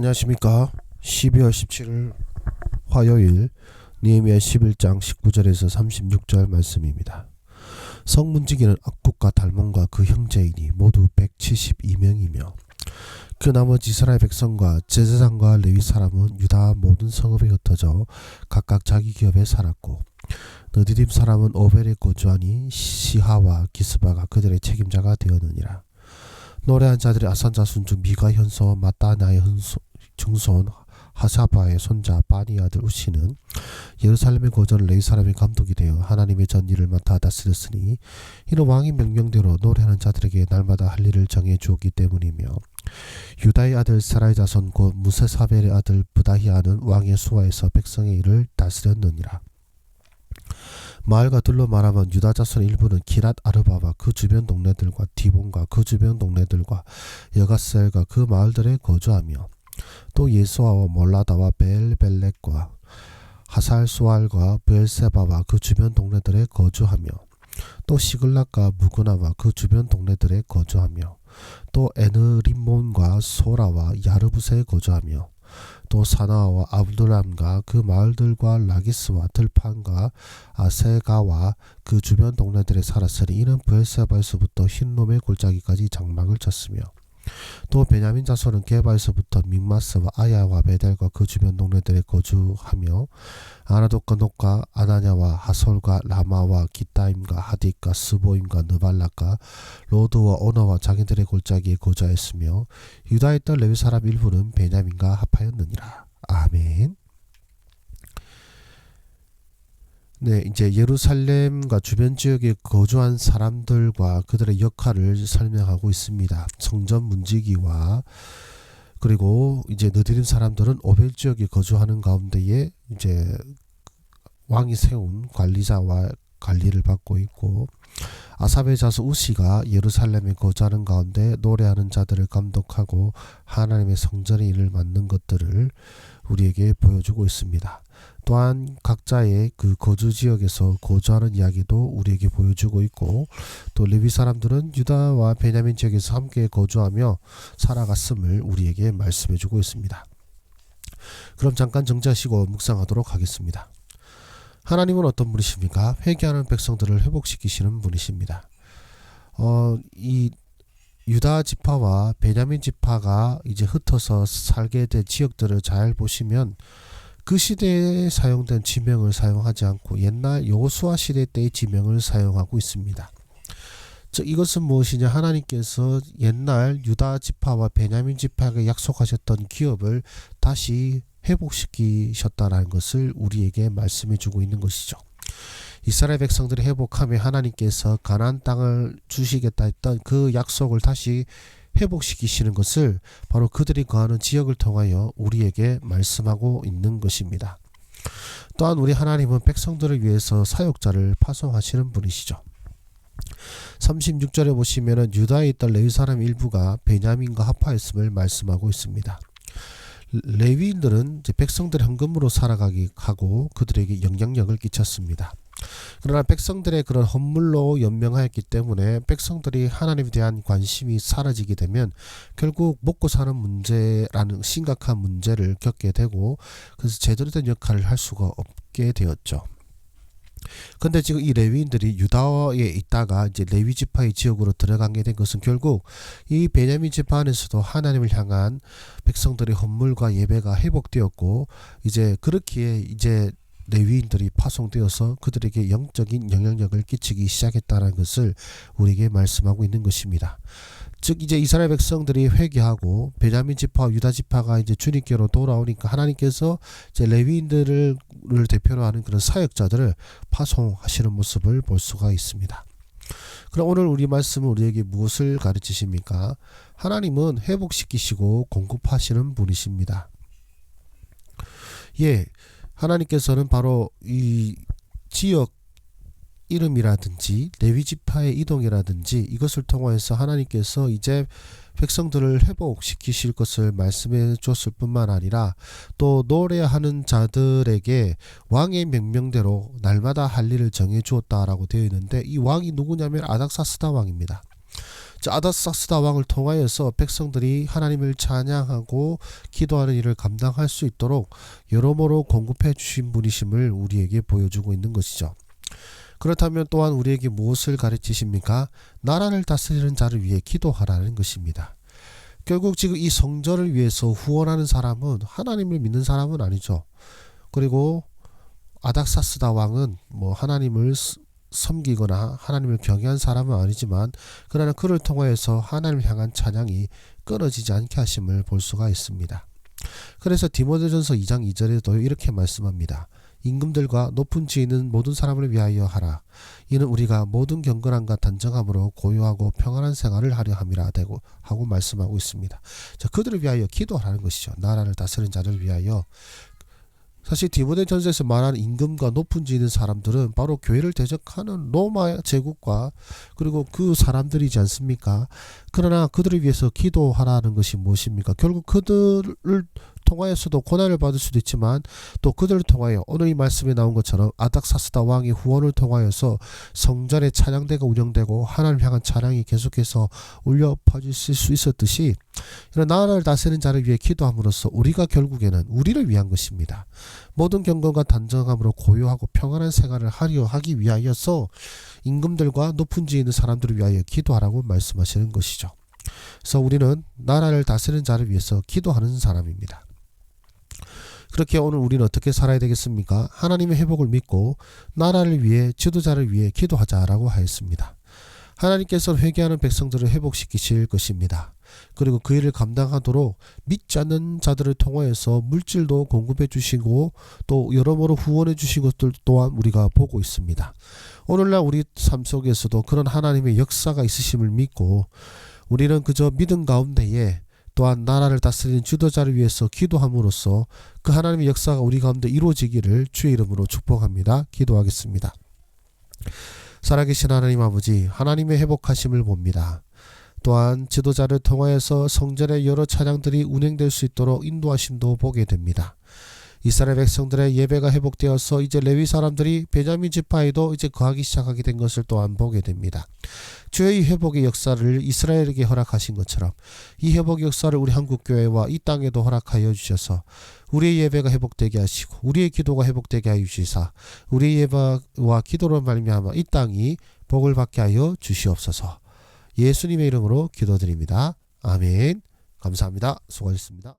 안녕하십니까 12월 17일 화요일 니에미야 11장 19절에서 36절 말씀입니다. 성문지기는 악국과 달몬과 그 형제이니 모두 172명이며 그 나머지 이스라엘 백성과 제사장과 레위 사람은 유다 모든 성읍에 흩어져 각각 자기 기업에 살았고 느디딤 사람은 오벨에 거주하니 시하와 기스바가 그들의 책임자가 되었느니라. 노래한 자들이 아산 자손 중 미가 현소 마따나의 증손 하사바의 손자 바니 아들 우시는 예루살렘의 고전 레이 사람의 감독이 되어 하나님의 전일을 맡아 다스렸으니 이는 왕의 명령대로 노래하는 자들에게 날마다 할 일을 정해 주었기 때문이며 유다의 아들 사라의 자손 곧 무세사벨의 아들 부다히아는 왕의 수하에서 백성의 일을 다스렸느니라. 마을과 들로 말하면 유다 자손의 일부는 기랏 아르바와 그 주변 동네들과 디본과 그 주변 동네들과 여가셀과 그 마을들에 거주하며 또 예수아와 몰라다와 벨벨렉과 하살수알과 부엘세바와 그 주변 동네들에 거주하며 또 시글락과 무그나와 그 주변 동네들에 거주하며 또 에느림몬과 소라와 야르부세에 거주하며 또 사나와 아브둘람과 그 마을들과 라기스와 들판과 아세가와 그 주변 동네들에 살았으니 이는 부엘세바에서부터 흰놈의 골짜기까지 장막을 쳤으며 또 베냐민 자손은 게바에서부터 믹마스와 아야와 베델과 그 주변 동네들에 거주하며 아나돗과 녹과 아나냐와 하솔과 라마와 기타임과 하딕과 스보임과 느발락과 로드와 오너와 자기들의 골짜기에 거주하였으며 유다의 딸 레위 사람 일부는 베냐민과 합하였느니라. 아멘. 네, 이제 예루살렘과 주변 지역에 거주한 사람들과 그들의 역할을 설명하고 있습니다. 성전 문지기와 그리고 이제 느드림 사람들은 오벨 지역에 거주하는 가운데에 이제 왕이 세운 관리자와 관리를 받고 있고 아삽의 자수 우시가 예루살렘에 거주하는 가운데 노래하는 자들을 감독하고 하나님의 성전의 일을 맡는 것들을 우리에게 보여주고 있습니다. 또한 각자의 그 거주 지역에서 거주하는 이야기도 우리에게 보여주고 있고 또 레위 사람들은 유다와 베냐민 지역에서 함께 거주하며 살아갔음을 우리에게 말씀해 주고 있습니다. 그럼 잠깐 정지하시고 묵상하도록 하겠습니다. 하나님은 어떤 분이십니까? 회개하는 백성들을 회복시키시는 분이십니다. 어, 이 유다 지파와 베냐민 지파가 이제 흩어서 살게 된 지역들을 잘 보시면 그 시대에 사용된 지명을 사용하지 않고 옛날 여호수아 시대 때의 지명을 사용하고 있습니다. 즉 이것은 무엇이냐 하나님께서 옛날 유다 지파와 베냐민 지파에게 약속하셨던 기업을 다시 회복시키셨다라는 것을 우리에게 말씀해 주고 있는 것이죠. 이스라엘 백성들이 회복하며 하나님께서 가나안 땅을 주시겠다 했던 그 약속을 다시 회복시키시는 것을 바로 그들이 거하는 지역을 통하여 우리에게 말씀하고 있는 것입니다. 또한 우리 하나님은 백성들을 위해서 사역자를 파송하시는 분이시죠. 36절에 보시면은 유다에 있던 레위 사람 일부가 베냐민과 합하였음을 말씀하고 있습니다. 레위인들은 백성들 현금으로 살아가기 하고 그들에게 영향력을 끼쳤습니다. 그러나 백성들의 그런 헌물로 연명하였기 때문에 백성들이 하나님에 대한 관심이 사라지게 되면 결국 먹고 사는 문제라는 심각한 문제를 겪게 되고 그래서 제대로 된 역할을 할 수가 없게 되었죠. 근데 지금 이 레위인들이 유다에 있다가 이제 레위 지파의 지역으로 들어가게 된 것은 결국 이 베냐민 지파 안에서도 하나님을 향한 백성들의 헌물과 예배가 회복되었고 이제 그렇기에 이제 레위인들이 파송되어서 그들에게 영적인 영향력을 끼치기 시작했다는 것을 우리에게 말씀하고 있는 것입니다. 즉 이제 이스라엘 백성들이 회개하고 베냐민 지파와 유다 지파가 이제 주님께로 돌아오니까 하나님께서 이제 레위인들을 대표로 하는 그런 사역자들을 파송하시는 모습을 볼 수가 있습니다. 그럼 오늘 우리 말씀은 우리에게 무엇을 가르치십니까? 하나님은 회복시키시고 공급하시는 분이십니다. 예, 하나님께서는 바로 이 지역 이름이라든지 레위 지파의 이동이라든지 이것을 통해서 하나님께서 이제 백성들을 회복시키실 것을 말씀해 줬을 뿐만 아니라 또 노래하는 자들에게 왕의 명령대로 날마다 할 일을 정해 주었다라고 되어 있는데 이 왕이 누구냐면 아닥사스다 왕입니다. 자, 아다삭스다 왕을 통하여서 백성들이 하나님을 찬양하고 기도하는 일을 감당할 수 있도록 여러모로 공급해 주신 분이심을 우리에게 보여주고 있는 것이죠. 그렇다면 또한 우리에게 무엇을 가르치십니까? 나라를 다스리는 자를 위해 기도하라는 것입니다. 결국 지금 이 성전을 위해서 후원하는 사람은 하나님을 믿는 사람은 아니죠. 그리고 아닥사스다 왕은 뭐 하나님을 스- 섬기거나 하나님을 경외한 사람은 아니지만 그러나 그를 통하여서 하나님을 향한 찬양이 끊어지지 않게 하심을 볼 수가 있습니다. 그래서 디모데전서 2장 2절에도 이렇게 말씀합니다. 임금들과 높은 지에 있는 모든 사람을 위하여 하라. 이는 우리가 모든 경건함과 단정함으로 고요하고 평안한 생활을 하려 함이라 되고 하고 말씀하고 있습니다. 자, 그들을 위하여 기도하라는 것이죠. 나라를 다스리는 자를 위하여 사실 디모데 전서에서 말하는 임금과 높은 지 있는 사람들은 바로 교회를 대적하는 로마 제국과 그리고 그 사람들이지 않습니까? 그러나 그들을 위해서 기도하라는 것이 무엇입니까? 결국 그들을 통하여서도 고난을 받을 수도 있지만 또 그들을 통하여 오늘 이 말씀에 나온 것처럼 아닥사스다 왕의 후원을 통하여서 성전의 찬양대가 운영되고 하나님 향한 찬양이 계속해서 울려 퍼질 수 있었듯이 이런 나라를 다스리는 자를 위해 기도함으로써 우리가 결국에는 우리를 위한 것입니다. 모든 경건과 단정함으로 고요하고 평안한 생활을 하려 하기 위하여서 임금들과 높은 지에 있는 사람들을 위하여 기도하라고 말씀하시는 것이죠. 그래서 우리는 나라를 다스리는 자를 위해서 기도하는 사람입니다. 그렇게 오늘 우리는 어떻게 살아야 되겠습니까? 하나님의 회복을 믿고 나라를 위해 지도자를 위해 기도하자라고 하였습니다. 하나님께서 회개하는 백성들을 회복시키실 것입니다. 그리고 그 일을 감당하도록 믿지 않는 자들을 통하여서 물질도 공급해 주시고 또 여러모로 후원해 주신 것들 또한 우리가 보고 있습니다. 오늘날 우리 삶 속에서도 그런 하나님의 역사가 있으심을 믿고 우리는 그저 믿음 가운데에 또한 나라를 다스리는 지도자를 위해서 기도함으로써 그 하나님의 역사가 우리 가운데 이루어지기를 주의 이름으로 축복합니다. 기도하겠습니다. 살아계신 하나님 아버지, 하나님의 회복하심을 봅니다. 또한 지도자를 통하여서 성전의 여러 찬양들이 운행될 수 있도록 인도하심도 보게 됩니다. 이스라엘 백성들의 예배가 회복되어서 이제 레위 사람들이 베냐민 지파에도 이제 거하기 시작하게 된 것을 또한 보게 됩니다. 주의 회복의 역사를 이스라엘에게 허락하신 것처럼 이 회복의 역사를 우리 한국 교회와 이 땅에도 허락하여 주셔서 우리의 예배가 회복되게 하시고 우리의 기도가 회복되게 하여 주시사 우리의 예배와 기도로 말미암아 이 땅이 복을 받게 하여 주시옵소서. 예수님의 이름으로 기도드립니다. 아멘. 감사합니다. 수고하셨습니다.